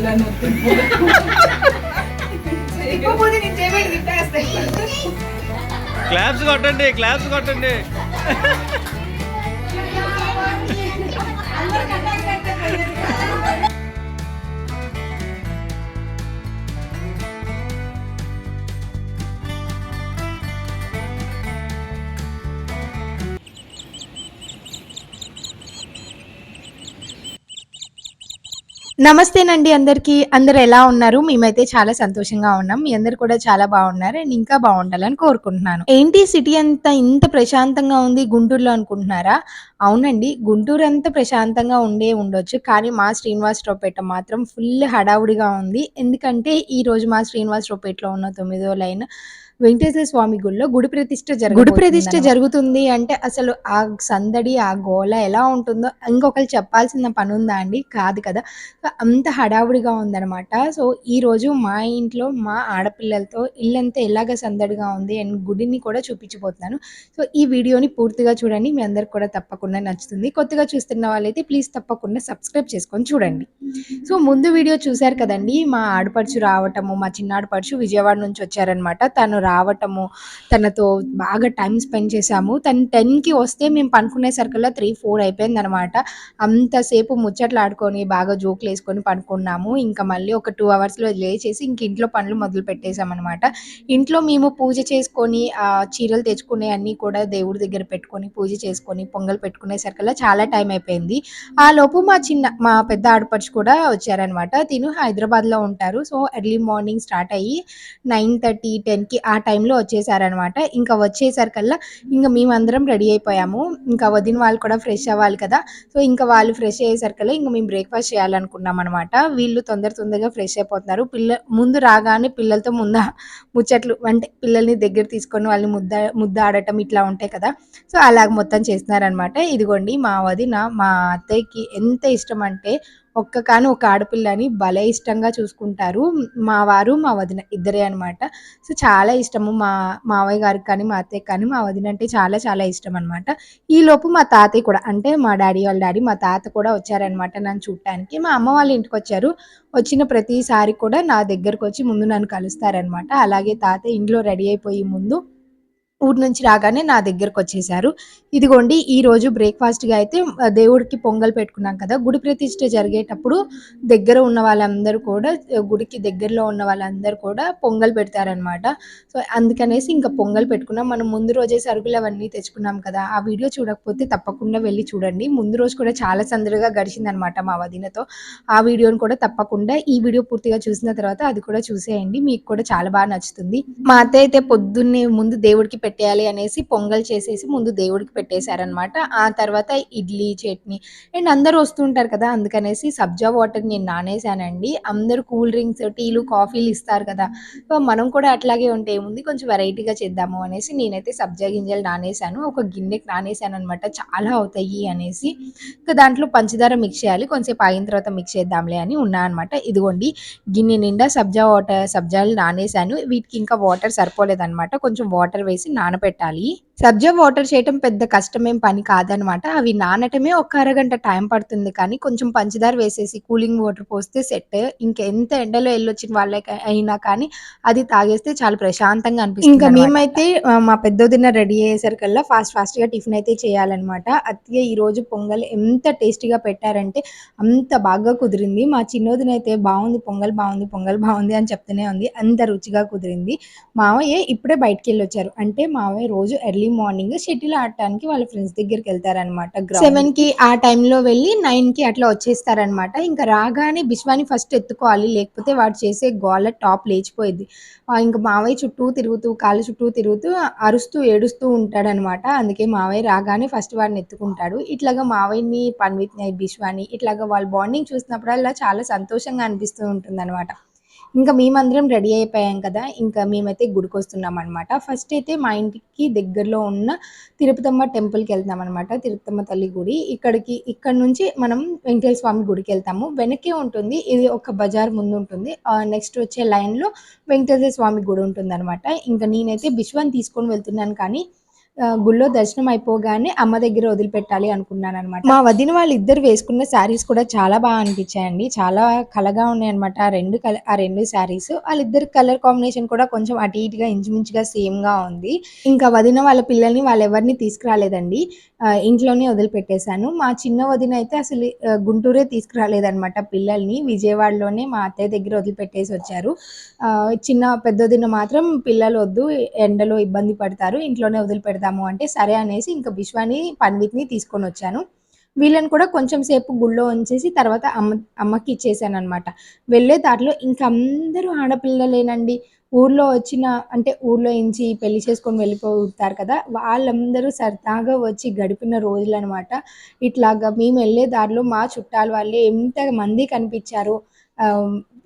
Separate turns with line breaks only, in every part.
వెళ్ళాను
తిప్పకపోతే నేను తిప్పేస్తాయి
క్లాప్స్ కొట్టండి క్లాప్స్ కొట్టండి.
నమస్తేనండి అందరికి. అందరు ఎలా ఉన్నారు? మేమైతే చాలా సంతోషంగా ఉన్నాం. మీ అందరు కూడా చాలా బాగున్నారు. అండ్ ఇంకా బాగుండాలని కోరుకుంటున్నాను. ఏంటి సిటీ అంతా ఇంత ప్రశాంతంగా ఉంది గుంటూరులో అనుకుంటున్నారా? అవునండి. గుంటూరు అంతా ప్రశాంతంగా ఉండే ఉండొచ్చు. కానీ మా శ్రీనివాసరావుపేట మాత్రం ఫుల్ హడావుడిగా ఉంది. ఎందుకంటే ఈ రోజు మా శ్రీనివాసరావుపేటలో ఉన్న తొమ్మిదో లైన్ వెంకటేశ్వర స్వామి గుడిలో గుడి ప్రతిష్ట జరుగు గుడి ప్రతిష్ట జరుగుతుంది అంటే అసలు ఆ సందడి ఆ గోల ఎలా ఉంటుందో ఇంకొకరు చెప్పాల్సిన పని ఉందా అండి? కాదు కదా. సో అంత హడావుడిగా ఉందన్నమాట. సో ఈ రోజు మా ఇంట్లో మా ఆడపిల్లలతో ఇల్లంతా ఎలాగ సందడిగా ఉంది అండ్ గుడిని కూడా చూపించబోతున్నాను. సో ఈ వీడియోని పూర్తిగా చూడండి. మీ అందరికి కూడా తప్పకుండా నచ్చుతుంది. కొత్తగా చూస్తున్న వాళ్ళైతే ప్లీజ్ తప్పకుండా సబ్స్క్రైబ్ చేసుకొని చూడండి. సో ముందు వీడియో చూశారు కదండి. మా ఆడపడుచు రావటము మా చిన్న ఆడపడుచు విజయవాడ నుంచి వచ్చారనమాట తను రావటము తనతో బాగా టైం స్పెండ్ చేసాము తను టెన్కి వస్తే మేము పనుకునేసరికల్లా త్రీ ఫోర్ అయిపోయింది అనమాట అంతసేపు ముచ్చట్లు ఆడుకొని బాగా జోకులు వేసుకొని పనుకున్నాము. ఇంకా మళ్ళీ ఒక టూ అవర్స్లో లేచేసి ఇంక ఇంట్లో పనులు మొదలు పెట్టేశామన్నమాట ఇంట్లో మేము పూజ చేసుకొని ఆ చీరలు తెచ్చుకునే అన్నీ కూడా దేవుడి దగ్గర పెట్టుకొని పూజ చేసుకొని పొంగల్ పెట్టుకునేసరికల్లా చాలా టైం అయిపోయింది. ఆ లోపు మా చిన్న మా పెద్ద ఆడపడుచు కూడా వచ్చారనమాట. తిను హైదరాబాద్లో ఉంటారు. సో ఎర్లీ మార్నింగ్ స్టార్ట్ అయ్యి నైన్ థర్టీ టెన్కి ఆ టైంలో వచ్చేసారనమాట. ఇంకా వచ్చేసరికల్లా ఇంకా మేమందరం రెడీ అయిపోయాము. ఇంకా వదిన వాళ్ళు కూడా ఫ్రెష్ అవ్వాలి కదా. సో ఇంకా వాళ్ళు ఫ్రెష్ అయ్యేసరికల్లా ఇంకా మేము బ్రేక్ఫాస్ట్ చేయాలనుకున్నాం అనమాట వీళ్ళు తొందర తొందరగా ఫ్రెష్ అయిపోతున్నారు. పిల్ల ముందు రాగానే పిల్లలతో ముంద ముచ్చట్లు అంటే పిల్లల్ని దగ్గర తీసుకొని వాళ్ళని ముద్ద ముద్ద ఆడటం ఇట్లా ఉంటాయి కదా. సో అలాగ మొత్తం చేస్తున్నారనమాట. ఇదిగోండి మా వదిన మా అత్తయ్యకి ఎంత ఇష్టం అంటే ఒక్క కాని ఒక ఆడపిల్లని భలే ఇష్టంగా చూసుకుంటారు. మా వారు మా వదిన ఇద్దరే అనమాట సో చాలా ఇష్టము మా మావయ్య గారికి కానీ మా అత్తయ్య కానీ మా వదిన అంటే చాలా చాలా ఇష్టం అనమాట ఈలోపు మా తాతయ్య కూడా అంటే మా డాడీ వాళ్ళ డాడీ మా తాత కూడా వచ్చారనమాట నన్ను చూడటానికి. మా అమ్మ వాళ్ళ ఇంటికి వచ్చారు. వచ్చిన ప్రతిసారి కూడా నా దగ్గరకు వచ్చి ముందు నన్ను కలుస్తారనమాట అలాగే తాతయ్య ఇంట్లో రెడీ అయిపోయి ముందు ఊరు నుంచి రాగానే నా దగ్గరకు వచ్చేసారు ఇదిగోండి ఈ రోజు బ్రేక్ఫాస్ట్గా అయితే దేవుడికి పొంగల్ పెట్టుకున్నాం కదా. గుడి ప్రతిష్ట జరిగేటప్పుడు దగ్గర ఉన్న వాళ్ళందరూ కూడా గుడికి దగ్గరలో ఉన్న వాళ్ళందరూ కూడా పొంగల్ పెడతారనమాట సో అందుకనేసి ఇంకా పొంగల్ పెట్టుకున్నాం. మనం ముందు రోజే సరుకులు అవన్నీ తెచ్చుకున్నాం కదా. ఆ వీడియో చూడకపోతే తప్పకుండా వెళ్ళి చూడండి. ముందు రోజు కూడా చాలా సందడిగా గడిచిందనమాట మా వదినతో. ఆ వీడియోని కూడా తప్పకుండా ఈ వీడియో పూర్తిగా చూసిన తర్వాత అది కూడా చూసేయండి. మీకు కూడా చాలా బాగా నచ్చుతుంది. మా అత్త అయితే పొద్దున్నే ముందు దేవుడికి పెట్టేయాలి అనేసి పొంగల్ చేసేసి ముందు దేవుడికి పెట్టేశారనమాట ఆ తర్వాత ఇడ్లీ చట్నీ అండ్ అందరూ వస్తుంటారు కదా అందుకనేసి సబ్జా వాటర్ నేను నానేసానండి అందరూ కూల్ డ్రింక్స్ టీలు కాఫీలు ఇస్తారు కదా సో మనం కూడా అట్లాగే ఉంటే ఏముంది? కొంచెం వెరైటీగా చేద్దాము అనేసి నేనైతే సబ్జా గింజలు నానేసాను ఒక గిన్నెకి నానేసాను అనమాట చాలా అవుతాయి అనేసి ఇంకా దాంట్లో పంచదార మిక్స్ చేయాలి. కొంచెంసేపు ఆగిన తర్వాత మిక్స్ చేద్దాంలే అని ఉన్నా అనమాట ఇదిగోండి గిన్నె నిండా సబ్జా వాటర్ సబ్జాలు నానేసాను వీటికి ఇంకా వాటర్ సరిపోలేదన్నమాట. కొంచెం వాటర్ వేసి నానబెట్టాలి. సబ్జా వాటర్ చేయటం పెద్ద కష్టమేం పని కాదనమాట. అవి నానటమే ఒక అరగంట టైం పడుతుంది కానీ కొంచెం పంచదార వేసేసి కూలింగ్ వాటర్ పోస్తే సెట్. ఇంకెంత ఎండలో వెళ్ళొచ్చిన వాళ్ళకి అయినా కానీ అది తాగేస్తే చాలా ప్రశాంతంగా అనిపిస్తుంది ఇంకా మేమైతే మా పెద్దదిన రెడీ అయ్యేసరికల్లా ఫాస్ట్ ఫాస్ట్గా టిఫిన్ అయితే చేయాలన్నమాట. ఈ రోజు పొంగల్ ఎంత టేస్టీగా పెట్టారంటే అంత బాగా కుదిరింది. మా చిన్నోదిన అయితే బాగుంది పొంగల్ బాగుంది పొంగల్ బాగుంది అని చెప్తూనే ఉంది. అంత రుచిగా కుదిరింది. మావయ్య ఇప్పుడే బయటికి వెళ్ళి వచ్చారు అంటే మావయ్య రోజు ఎర్లీ మార్నింగ్ షటిల్ ఆడటానికి వాళ్ళ ఫ్రెండ్స్ దగ్గరికి వెళ్తారనమాట సెవెన్కి ఆ టైంలో వెళ్ళి నైన్కి అట్లా వచ్చేస్తారనమాట ఇంకా రాగానే బిశ్వాని ఫస్ట్ ఎత్తుకోవాలి లేకపోతే వాడు చేసే గోల టాప్ లేచిపోయింది ఇంకా మావయ్య చుట్టూ తిరుగుతూ కాళ్ళ చుట్టూ తిరుగుతూ అరుస్తూ ఏడుస్తూ ఉంటాడనమాట అందుకే మావయ్య రాగానే ఫస్ట్ వాడిని ఎత్తుకుంటాడు. ఇట్లాగా మావయ్యని పన్విత్ బిశ్వాని ఇట్లాగా వాళ్ళ బాండింగ్ చూసినప్పుడల్లా చాలా సంతోషంగా అనిపిస్తూ ఉంటుంది ఇంకా మేమందరం రెడీ అయిపోయాం కదా ఇంకా మేమైతే గుడికి వస్తున్నాం అనమాట ఫస్ట్ అయితే మా ఇంటికి దగ్గరలో ఉన్న తిరుపతమ్మ టెంపుల్కి వెళ్తాం అనమాట తిరుపతమ్మ తల్లి గుడి. ఇక్కడికి ఇక్కడ నుంచి మనం వెంకటేశ్వర స్వామి గుడికి వెళ్తాము. వెనకే ఉంటుంది ఇది ఒక బజార్ ముందు ఉంటుంది. నెక్స్ట్ వచ్చే లైన్లో వెంకటేశ్వర స్వామి గుడి ఉంటుంది అనమాట ఇంకా నేనైతే బిశ్వాన్ని తీసుకొని వెళ్తున్నాను కానీ గుళ్ళో దర్శనం అయిపోగానే అమ్మ దగ్గర వదిలిపెట్టాలి అనుకున్నాను అనమాట మా వదిన వాళ్ళిద్దరు వేసుకున్న శారీస్ కూడా చాలా బాగా అనిపించాయండి. చాలా కలగా ఉన్నాయి అనమాట ఆ రెండు కల ఆ రెండు శారీస్. వాళ్ళిద్దరు కలర్ కాంబినేషన్ కూడా కొంచెం అటు ఇటుగా ఇంచుమించుగా సేమ్‌గా ఉంది. ఇంకా వదిన వాళ్ళ పిల్లల్ని వాళ్ళు ఎవరిని తీసుకురాలేదండి. ఇంట్లోనే వదిలిపెట్టేసాను. మా చిన్న వదిన అయితే అసలు గుంటూరే తీసుకురాలేదనమాట పిల్లల్ని. విజయవాడలోనే మా అత్తయ్య దగ్గర వదిలిపెట్టేసి వచ్చారు. చిన్న చిన్న పెద్దొదిన మాత్రం పిల్లలు వద్దు ఎండలో ఇబ్బంది పడతారు. ఇంట్లోనే వదిలిపెడదాము అంటే సరే అనేసి ఇంకా విశ్వాని, పన్విత్‌ని తీసుకొనొచ్చాను. వీళ్ళని కూడా కొంచెం సేపు గుళ్ళో ఉంచేసి తర్వాత అమ్మ అమ్మకి ఇచ్చేసాననమాట. వెళ్ళే దారిలో ఇంకా అందరూ ఆడపిల్లలేనండి. ఊర్లో వచ్చిన అంటే ఊర్లో నుంచి పెళ్ళి చేసుకొని వెళ్ళిపోతారు కదా! వాళ్ళందరూ సరదాగా వచ్చి గడిపిన రోజులనమాట. ఇట్లాగా మేము వెళ్ళే దారిలో మా చుట్టాల వాళ్ళే ఎంత మంది కనిపించారు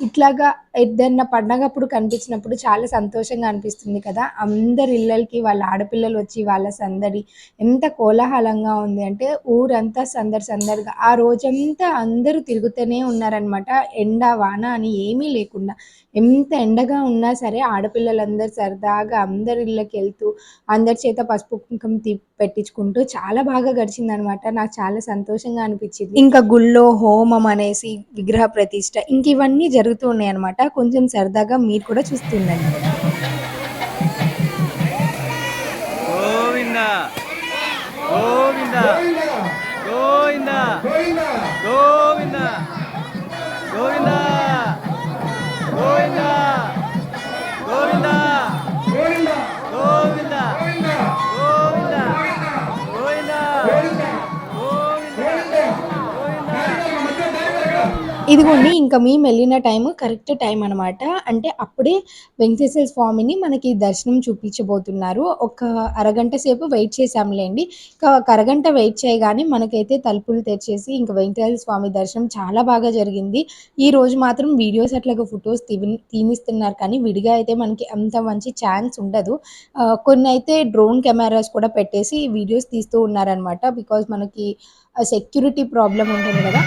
ఇట్లాగా ఏదైనా పండగప్పుడు కనిపించినప్పుడు చాలా సంతోషంగా అనిపిస్తుంది కదా! అందరి ఇళ్ళకి వాళ్ళ ఆడపిల్లలు వచ్చి వాళ్ళ సందడి ఎంత కోలాహలంగా ఉంది అంటే ఊరంతా సందడి సందడిగా ఆ రోజంతా అందరూ తిరుగుతూనే ఉన్నారనమాట. ఎండ, వాన అని ఏమీ లేకుండా. ఎంత ఎండగా ఉన్నా సరే ఆడపిల్లలందరూ సరదాగా అందరి ఇళ్ళకెళ్తూ, అందరి చేత పసుపు, కుంకుమ తి పెట్టించుకుంటూ చాలా బాగా గడిచిందనమాట. నాకు చాలా సంతోషంగా అనిపించింది ఇంకా గుళ్ళో హోమం అనేసి, విగ్రహ ప్రతిష్ట ఇంక ఇవన్నీ జరుగుతూ ఉన్నాయి అనమాట కొంచెం సరదాగా మీరు కూడా
చూస్తుండండి.
ఇదిగోండి ఇంకా మేము వెళ్ళిన టైం కరెక్ట్ టైం అనమాట. అంటే అప్పుడే వెంకటేశ్వర స్వామిని మనకి దర్శనం చూపించబోతున్నారు. ఒక అరగంట సేపు వెయిట్ చేసాంలేండి ఇంకా ఒక అరగంట వెయిట్ చేయగానే మనకైతే తలుపులు తెరిచేసి ఇంకా వెంకటేశ్వర స్వామి దర్శనం చాలా బాగా జరిగింది. ఈ రోజు మాత్రం వీడియోస్ అట్లాగా ఫొటోస్ తివిన్ తీనిస్తున్నారు కానీ విడిగా అయితే మనకి అంత మంచి ఛాన్స్ ఉండదు. కొన్ని అయితే డ్రోన్ కెమెరాస్ కూడా పెట్టేసి వీడియోస్ తీస్తూ ఉన్నారనమాట. బికాజ్ మనకి సెక్యూరిటీ ప్రాబ్లం ఉంటుంది కదా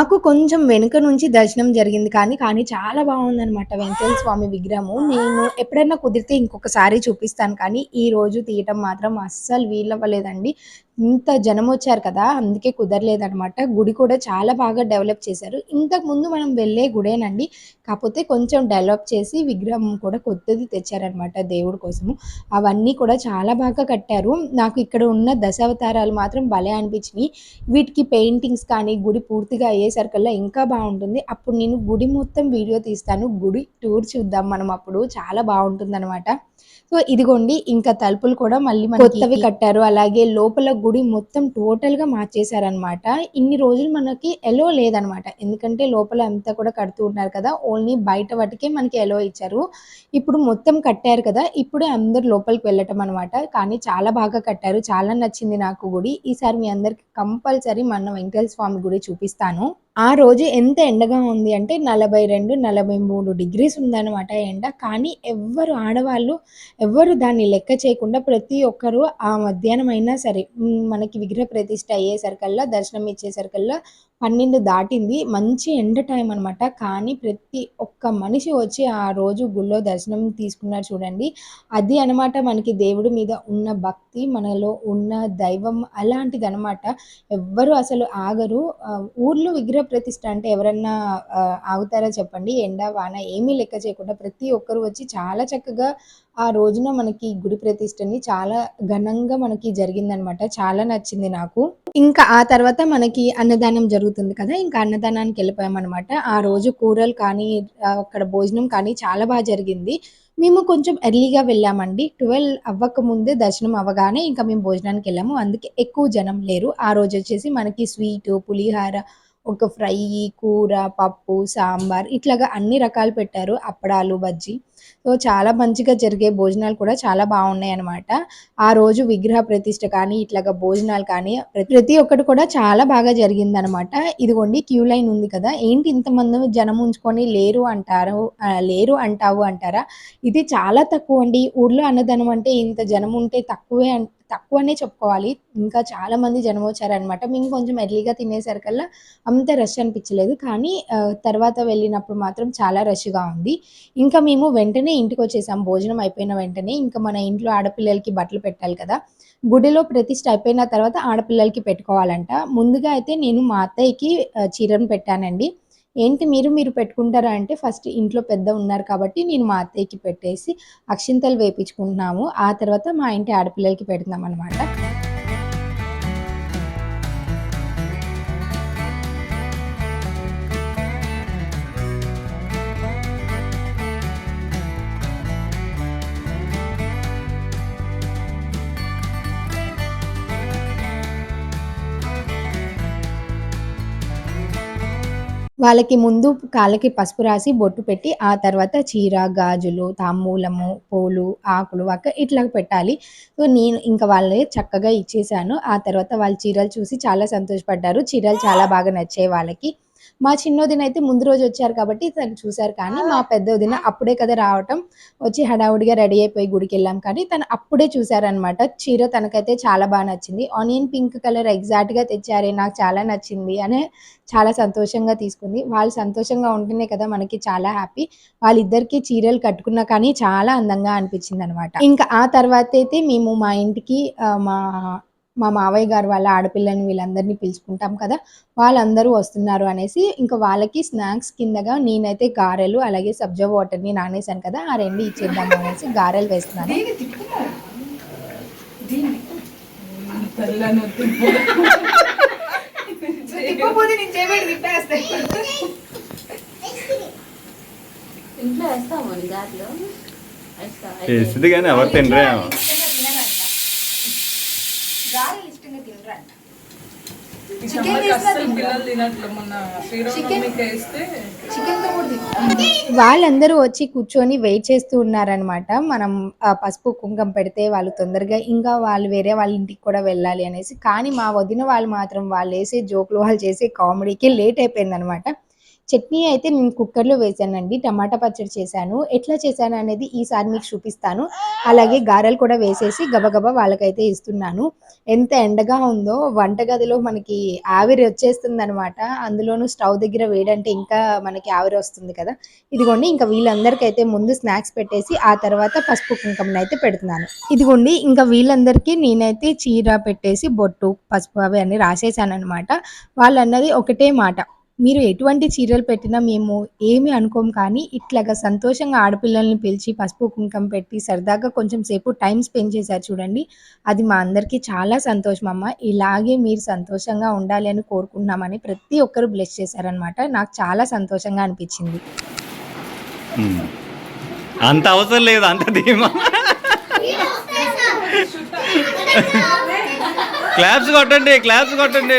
మాకు కొంచెం వెనుక నుంచి దర్శనం జరిగింది కానీ, కానీ చాలా బావుందనమాట వెంకటేశ్వర స్వామి విగ్రహము. నేను ఎప్పుడైనా కుదిరితే ఇంకొకసారి చూపిస్తాను కానీ, ఈ రోజు తీయటం మాత్రం అస్సలు వీలవ్వలేదండి. ఇంత జనం వచ్చారు కదా! అందుకే కుదరలేదనమాట. గుడి కూడా చాలా బాగా డెవలప్ చేశారు. ఇంతకుముందు మనం వెళ్ళే గుడేనండి. కాకపోతే కొంచెం డెవలప్ చేసి విగ్రహం కూడా కొత్తది తెచ్చారనమాట దేవుడి కోసము. అవన్నీ కూడా చాలా బాగా కట్టారు. నాకు ఇక్కడ ఉన్న దశావతారాలు మాత్రం భలే అనిపించినాయి వీటికి పెయింటింగ్స్ కానీ, గుడి పూర్తిగా అయ్యేసరికల్లా ఇంకా బాగుంటుంది అప్పుడు నేను గుడి మొత్తం వీడియో తీస్తాను. గుడి టూర్ చూద్దాం మనం అప్పుడు. చాలా బావుంటుందనమాట. సో, ఇదిగోండి ఇంకా తలుపులు కూడా మళ్ళీ కొత్తవి కట్టారు. అలాగే లోపల గుడి గుడి మొత్తం టోటల్‌గా మార్చేశారనమాట. ఇన్ని రోజులు మనకి ఎలో లేదనమాట. ఎందుకంటే లోపల అంతా కూడా కడుతూ ఉన్నారు కదా! ఓన్లీ బయట వాటికే మనకి ఎలో ఇచ్చారు. ఇప్పుడు మొత్తం కట్టారు కదా! ఇప్పుడే అందరూ లోపలికి వెళ్ళటం అనమాట. కానీ చాలా బాగా కట్టారు. చాలా నచ్చింది నాకు గుడి. ఈసారి మీ అందరికి కంపల్సరీ మన వెంకటేశ్వర స్వామి గుడి చూపిస్తాను. ఆ రోజు ఎంత ఎండగా ఉంది అంటే 42, 43 డిగ్రీస్ ఉందన్నమాట ఎండ. కానీ ఎవ్వరు ఆడవాళ్ళు ఎవ్వరు దాన్ని లెక్క చేయకుండా ప్రతి ఒక్కరు ఆ మధ్యాహ్నం అయినా సరే మనకి విగ్రహ ప్రతిష్ఠ అయ్యేసరికల్లా దర్శనం ఇచ్చేసరికల్లా 12 దాటింది. మంచి ఎండ టైం అనమాట. కానీ ప్రతి ఒక్క మనిషి వచ్చి ఆ రోజు గుళ్ళో దర్శనం తీసుకున్నారు చూడండి. అది అనమాట మనకి దేవుడి మీద ఉన్న భక్తి, మనలో ఉన్న దైవం అలాంటిదనమాట. ఎవ్వరు అసలు ఆగరు. ఊర్లో విగ్రహ ప్రతిష్ట అంటే ఎవరన్నా ఆగుతారా చెప్పండి? ఎండ, వాన ఏమీ లెక్క చేయకుండా ప్రతి ఒక్కరు వచ్చి చాలా చక్కగా ఆ రోజున మనకి గుడి ప్రతిష్టని చాలా ఘనంగా మనకి జరిగిందనమాట. చాలా నచ్చింది నాకు. ఇంకా ఆ తర్వాత మనకి అన్నదానం జరుగుతుంది కదా! ఇంకా అన్నదానానికి వెళ్ళిపోయామన్నమాట ఆ రోజు కూరలు కానీ, అక్కడ భోజనం కానీ చాలా బాగా జరిగింది. మేము కొంచెం ఎర్లీగా వెళ్ళామండి. ట్వెల్వ్ అవ్వక ముందే దర్శనం అవ్వగానే ఇంకా మేము భోజనానికి వెళ్ళాము అందుకే ఎక్కువ జనం లేరు. ఆ రోజు వచ్చేసి మనకి స్వీటు, పులిహార, ఒక ఫ్రై, కూర, పప్పు, సాంబార్ ఇట్లాగా అన్ని రకాలు పెట్టారు. అప్పడాలు, బజ్జీ. సో, చాలా మంచిగా జరిగే భోజనాలు కూడా చాలా బాగున్నాయి అనమాట ఆ రోజు విగ్రహ ప్రతిష్ట కానీ, ఇట్లాగా భోజనాలు కానీ ప్రతి ఒక్కటి కూడా చాలా బాగా జరిగిందనమాట. ఇదిగోండి క్యూ లైన్ ఉంది కదా! ఏంటి ఇంతమంది జనం ఉంచుకొని లేరు అంటారు లేరు అంటావు అంటారా? ఇది చాలా తక్కువ అండి ఊర్లో అన్నదానం అంటే ఇంత జనం ఉంటే తక్కువే తక్కువనే చెప్పుకోవాలి. ఇంకా చాలా మంది జనం వచ్చారనమాట. మేము కొంచెం ఎర్లీగా తినేసరికల్లా అంత రష్ అనిపించలేదు. కానీ తర్వాత వెళ్ళినప్పుడు మాత్రం చాలా రష్‌గా ఉంది. ఇంకా మేము వెంటనే ఇంటికి వచ్చేసాం భోజనం అయిపోయిన వెంటనే. ఇంకా మన ఇంట్లో ఆడపిల్లలకి బట్టలు పెట్టాలి కదా! గుడిలో ప్రతిష్ట అయిపోయిన తర్వాత ఆడపిల్లలకి పెట్టుకోవాలంట. ముందుగా అయితే నేను మా అత్తయ్యకి చీరను పెట్టానండి. ఏంటి మీరు మీరు పెట్టుకుంటారా అంటే ఫస్ట్ ఇంట్లో పెద్ద ఉన్నారు కాబట్టి నేను మా అత్తయ్యకి పెట్టేసి అక్షింతలు వేపించుకుంటున్నాము. ఆ తర్వాత మా ఇంటి ఆడపిల్లలకి పెడుతున్నాం అనమాట వాళ్ళకి ముందు కాళ్ళకి పసుపు రాసి, బొట్టు పెట్టి, ఆ తర్వాత చీర, గాజులు, తాంబూలము, పూలు, ఆకులు, వక్క ఇట్లా పెట్టాలి. సో, నేను ఇంకా వాళ్ళే చక్కగా ఇచ్చేసాను. ఆ తర్వాత వాళ్ళు చీరలు చూసి చాలా సంతోషపడ్డారు. చీరలు చాలా బాగా నచ్చాయి వాళ్ళకి. మా చిన్నోదినైతే ముందు రోజు వచ్చారు కాబట్టి తను చూశారు కానీ, మా పెద్దోదిన అప్పుడే కదా రావటం. వచ్చి హడావుడిగా రెడీ అయిపోయి గుడికెళ్ళాం కానీ, తను అప్పుడే చూసారనమాట. చీర తనకైతే చాలా బాగా నచ్చింది. ఆనియన్ పింక్ కలర్ ఎగ్జాక్ట్‌గా తెచ్చారే నాకు చాలా నచ్చింది అని చాలా సంతోషంగా తీసుకుంది. వాళ్ళు సంతోషంగా ఉంటేనే కదా మనకి చాలా హ్యాపీ. వాళ్ళిద్దరికీ చీరలు కట్టుకున్నా కానీ చాలా అందంగా అనిపించింది అనమాట ఇంకా ఆ తర్వాత అయితే మేము మా ఇంటికి మా మా మావయ్య గారు వాళ్ళ ఆడపిల్లని వీళ్ళందరినీ పిలుచుకుంటాం కదా! వాళ్ళందరూ వస్తున్నారు అనేసి ఇంకా వాళ్ళకి స్నాక్స్ కిందగా నేనైతే గారెలు, అలాగే సబ్జా వాటర్‌ని నానేసాను కదా! ఆ 2 ఇచ్చేద్దాము అనేసి గారెలు వేస్తున్నాను.
ఇంట్లో వేస్తాము వేస్తా
వేస్తుంది కానీ ఎవరు తినరేమో
గారెలు ఇష్టంగా తినరంట
ఈ
చికెన్
సమ్మర్కి
వేసినా
అస్సలు
తినరా?
పిల్లలు తినట్లు మొన్న శ్రీరామనవమికి వేస్తే
చికెన్ తో కూడా తింటారు
వాళ్ళందరూ వచ్చి కూర్చొని వెయిట్ చేస్తూ ఉన్నారనమాట. మనం పసుపు, కుంకం పెడితే వాళ్ళు తొందరగా ఇంకా వాళ్ళు వేరే వాళ్ళ ఇంటికి కూడా వెళ్ళాలి అనేసి. కానీ మా వదిన వాళ్ళు మాత్రం వాళ్ళేసే జోకులు, వాళ్ళు చేసే కామెడీకి లేట్ అయిపోయిందనమాట. చట్నీ అయితే నేను కుక్కర్‌లో వేసానండి టమాటా పచ్చడి చేశాను. ఎట్లా చేశాను అనేది ఈసారి మీకు చూపిస్తాను. అలాగే గారెలు కూడా వేసేసి గబగబా వాళ్ళకైతే ఇస్తున్నాను. ఎంత ఎండగా ఉందో వంటగదిలో మనకి ఆవిరి వచ్చేస్తుంది అనమాట అందులోనూ స్టవ్ దగ్గర వేడంటే ఇంకా మనకి ఆవిరి వస్తుంది కదా! ఇదిగోండి ఇంకా వీళ్ళందరికైతే ముందు స్నాక్స్ పెట్టేసి ఆ తర్వాత పసుపు, కుంకుమనైతే పెడుతున్నాను. ఇదిగోండి ఇంకా వీళ్ళందరికీ నేనైతే చీర పెట్టేసి బొట్టు, పసుపు అవి అన్నీ రాసేసాననమాట. వాళ్ళన్నది ఒకటే మాట. మీరు ఎటువంటి చీరలు పెట్టినా మేము ఏమి అనుకోము కానీ, ఇట్లాగా సంతోషంగా ఆడపిల్లల్ని పిలిచి పసుపు, కుంకం పెట్టి సరదాగా కొంచెం సేపు టైమ్ స్పెండ్ చేశారు చూడండి. అది మా అందరికీ చాలా సంతోషమమ్మ. ఇలాగే మీరు సంతోషంగా ఉండాలి అని కోరుకుంటున్నామని ప్రతి ఒక్కరు బ్లెస్ చేశారనమాట. నాకు చాలా సంతోషంగా అనిపించింది.
అంత అవసరం లేదు అంత ధీమా క్లాప్స్ కొట్టండి క్లాప్స్ కొట్టండి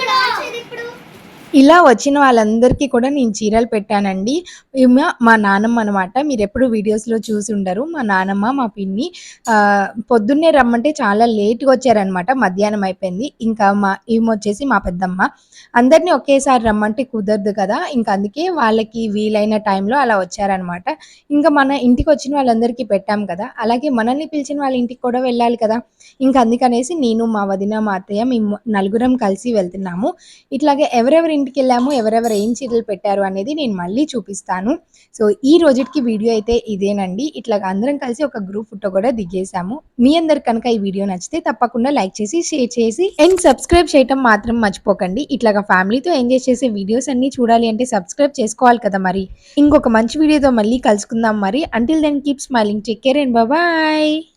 ఇలా వచ్చిన వాళ్ళందరికీ కూడా నేను చీరలు పెట్టానండి. ఈమె మా నానమ్మ అనమాట. మీరెప్పుడు వీడియోస్‌లో చూసి ఉండరు మా నానమ్మ, మా పిన్ని పొద్దున్నే రమ్మంటే చాలా లేట్‌గా వచ్చారనమాట. మధ్యాహ్నం అయిపోయింది. ఇంకా మా ఈమొచ్చేసి మా పెద్దమ్మ. అందరిని ఒకేసారి రమ్మంటే కుదరదు కదా! ఇంకా అందుకే వాళ్ళకి వీలైన టైంలో అలా వచ్చారనమాట. ఇంకా మన ఇంటికి వచ్చిన వాళ్ళందరికీ పెట్టాం కదా! అలాగే మనల్ని పిలిచిన వాళ్ళ ఇంటికి కూడా వెళ్ళాలి కదా! ఇంకా అందుకనేసి నేను, మా వదిన, మా అత్తయ్య మేము నలుగురం కలిసి వెళ్తున్నాము. ఇట్లాగే ఎవరెవరి ఇంటికెళ్ళాము, ఎవరెవరు ఏం చీరలు పెట్టారు అనేది నేను మళ్ళీ చూపిస్తాను. సో, ఈ రోజుటికి వీడియో అయితే ఇదేనండి. ఇట్లాగ అందరం కలిసి ఒక గ్రూప్ ఫోటో కూడా దిగేసాము. మీ అందరు కనుక ఈ వీడియో నచ్చితే తప్పకుండా లైక్ చేసి, షేర్ చేసి అండ్ సబ్స్క్రైబ్ చేయటం మాత్రం మర్చిపోకండి. ఇట్లాగ ఫ్యామిలీతో ఎంజాయ్ చేసే వీడియోస్ అన్నీ చూడాలి అంటే సబ్స్క్రైబ్ చేసుకోవాలి కదా మరి. ఇంకొక మంచి వీడియోతో మళ్ళీ కలుసుకుందాం మరి. Until then keep smiling. Take care and bye.